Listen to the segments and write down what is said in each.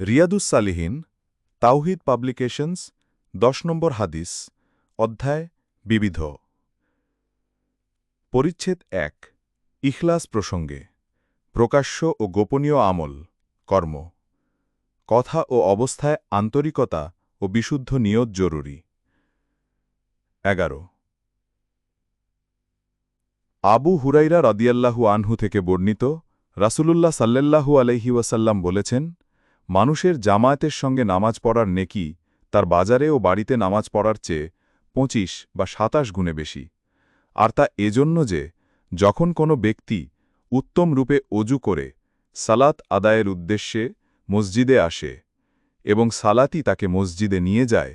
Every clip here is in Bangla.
রিয়াদুস সালিহীন, তাওহিদ পাবলিকেশনস, দশ নম্বর হাদিস, অধ্যায়, বিবিধ। পরিচ্ছেদ এক, ইখলাস প্রসঙ্গে, প্রকাশ্য ও গোপনীয় আমল, কর্ম। কথা ও অবস্থায় আন্তরিকতা ও বিশুদ্ধ নিয়ত জরুরি। এগারো, আবু হুরাইরা রদিয়াল্লাহু আনহু থেকে বর্ণিত রাসূলুল্লাহ সাল্লাল্লাহু আলাইহি ওয়াসাল্লাম বলেছেন মানুষের জামায়াতের সঙ্গে নামাজ পড়ার নেকি, তার বাজারে ও বাড়িতে নামাজ পড়ার চেয়ে পঁচিশ বা সাতাশ গুণে বেশি। আর তা এজন্য যে, যখন কোনো ব্যক্তি উত্তম রূপে অজু করে, সালাত আদায়ের উদ্দেশ্যে মসজিদে আসে এবং সালাতি তাকে মসজিদে নিয়ে যায়,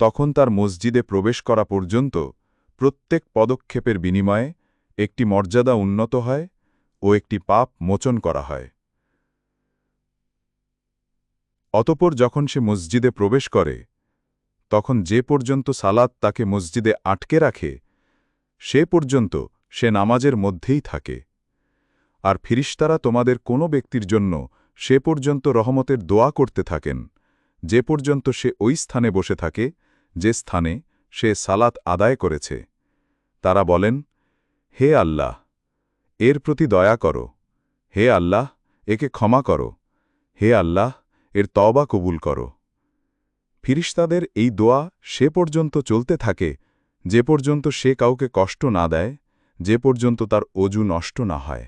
তখন তার মসজিদে প্রবেশ করা পর্যন্ত প্রত্যেক পদক্ষেপের বিনিময়ে একটি মর্যাদা উন্নত হয় ও একটি পাপ মোচন করা হয়। অতপর যখন সে মসজিদে প্রবেশ করে, তখন যে পর্যন্ত সালাত তাকে মসজিদে আটকে রাখে, সে পর্যন্ত সে নামাজের মধ্যেই থাকে। আর ফিরিস্তারা তোমাদের কোনো ব্যক্তির জন্য সে পর্যন্ত রহমতের দোয়া করতে থাকেন, যে পর্যন্ত সে ওই স্থানে বসে থাকে, যে স্থানে সে সালাত আদায় করেছে। তারা বলেন, হে আল্লাহ, এর প্রতি দয়া করো। হে আল্লাহ, একে ক্ষমা করো। হে আল্লাহ এর তবা কবুল করো। ফিরিস্তাদের এই দোয়া সে পর্যন্ত চলতে থাকে, যে পর্যন্ত সে কাউকে কষ্ট না দেয়, যে পর্যন্ত তার অজু নষ্ট না হয়।